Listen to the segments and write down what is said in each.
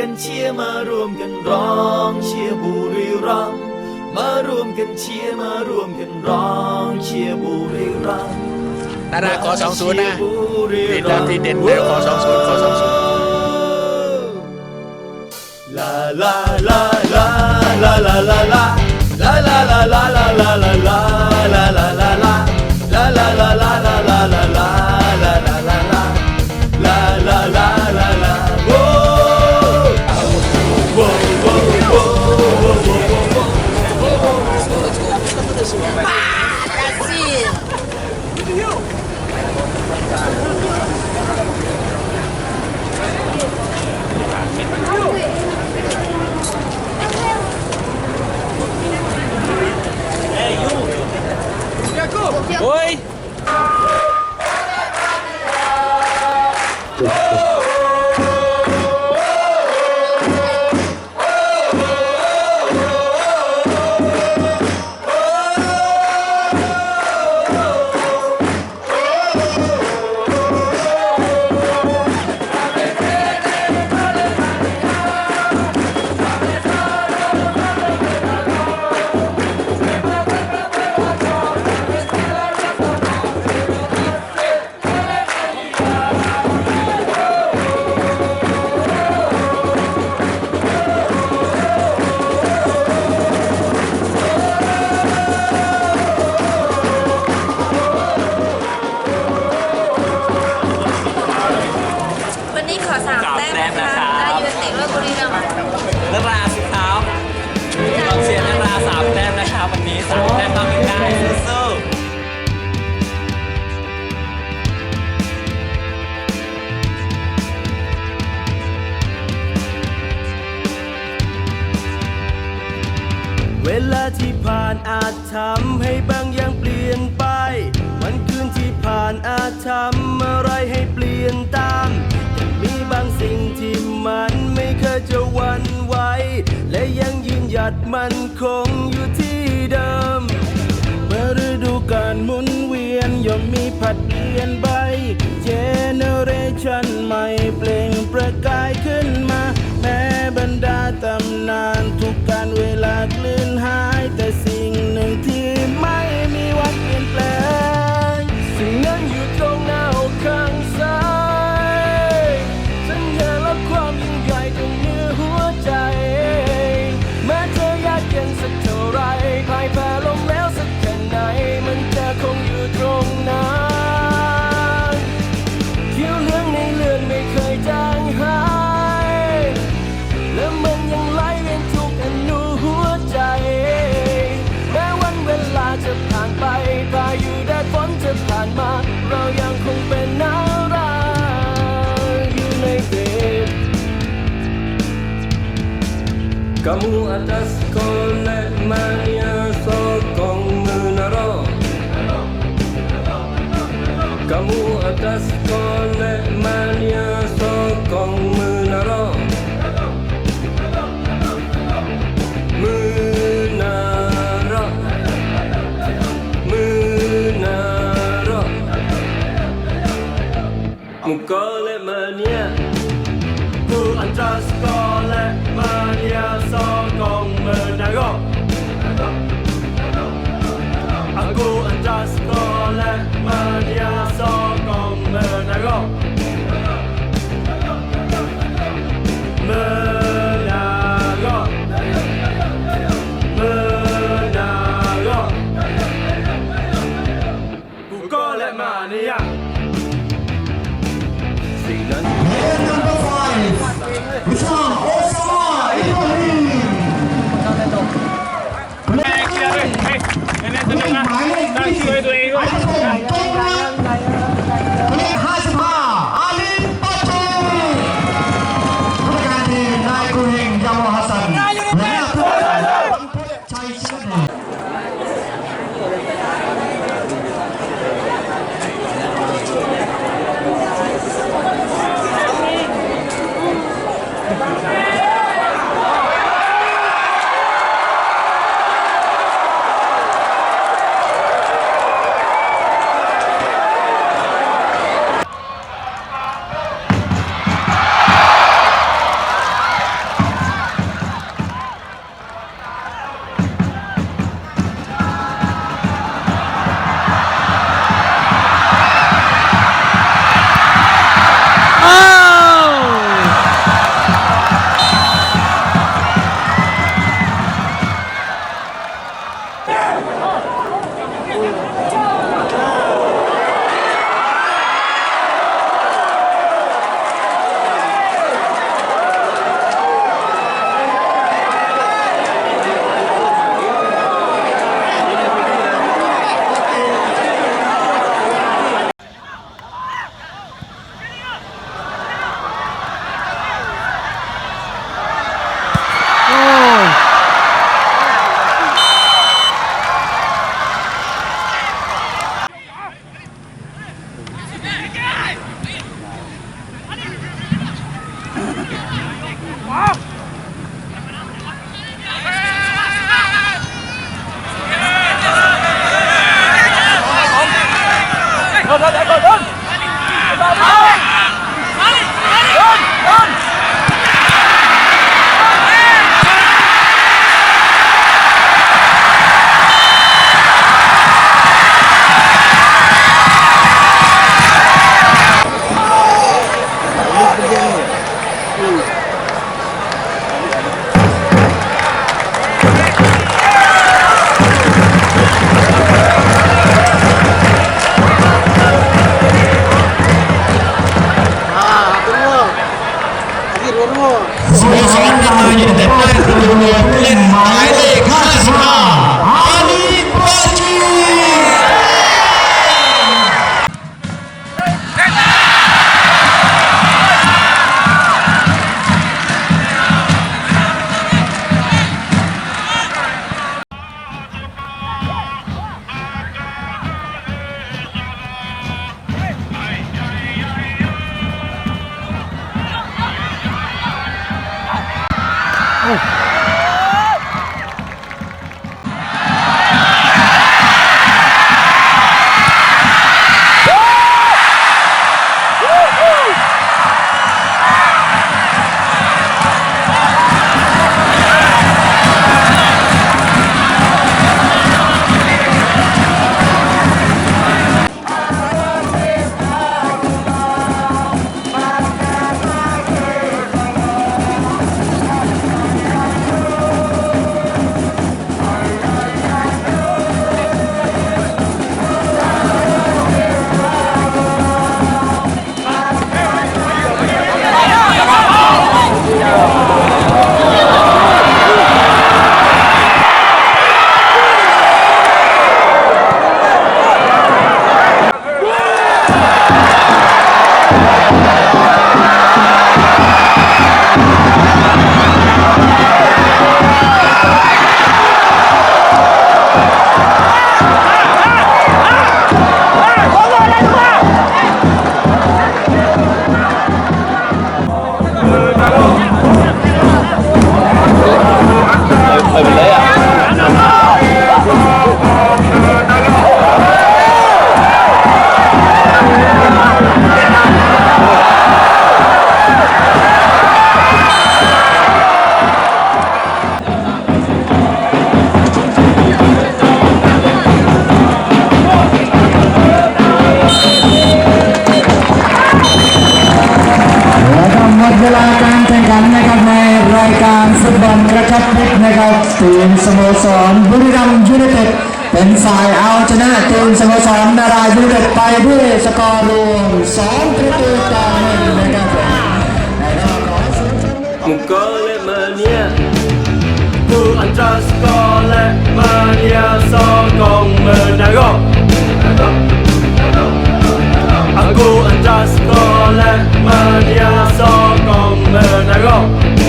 กันเชียร์มารวมกันร้องเชียร์บุรีรัมย์มารวมกันเชียร์มารวมกันร้องเชียร์บุรีรัมย์นาดาขอสองศูนย์นะบุรีเด่นรัดำมย์ที่เด่นเดี๋ยวขอสองศูนย์ขอสองศูนย์ลาลาลาลาลาลาลาลาลาลาลาลาลา เวลาที่ผ่านอาจทำให้บางอย่างเปลี่ยนไป วันคืนที่ผ่านอาจทำอะไรให้เปลี่ยนตาม แต่มีบางสิ่งที่มันไม่เคยจะวันไหวและยังยืนหยัดมันคงอยู่ที่เดิมเมื่อฤดูกาลหมุนเวียนย่อมมีผัดเปลี่ยนใบ Kamu atas kolek mania sokong menara. Kamu atas kolek แครับทีมสโมสรบุรีรัมยูไนเต็ดเป็นฝ่ายเอาชนะทีมสโมสรนารายยูไนเต็ดไปด้วยสกอร์รวม2ประตูต่อหนึ่งนะครับมุกเกอเลมาเนียผู้อันตราสกอร์และมาเนียซองกองเมอร์นาโกกูอันต Aku anjas kolek mania sokong menegok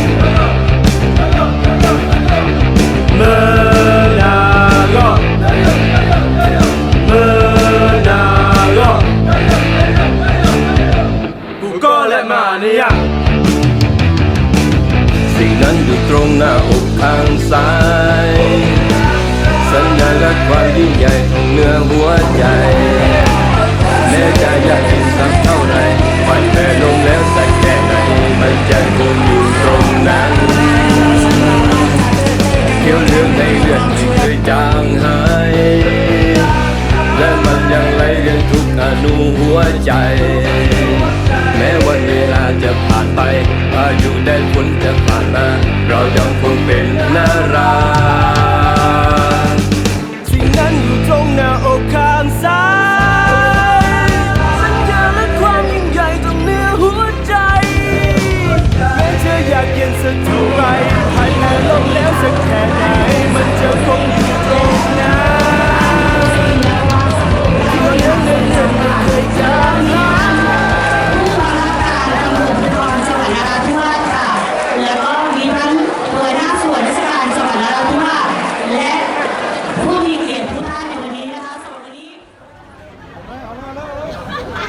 Golemania สิ่งนั้นอยู่ตรงหน้าอกข้างซ้าย สัญลักษณ์ความยิ่งใหญ่ของเนื้อหัวใจแม้จะยากเย็นสักเท่าไรมันแผ่ลงแล้วสักแค่ไหนมันจะคงอยู่ตรงนั้นเขียวเหลืองในเลือดไม่เคยจางหายและมันยังไหลเรียนทุกอนุหัวใจ อยู่ได้ผลจะผ่านมาเรายังคงเป็นนารา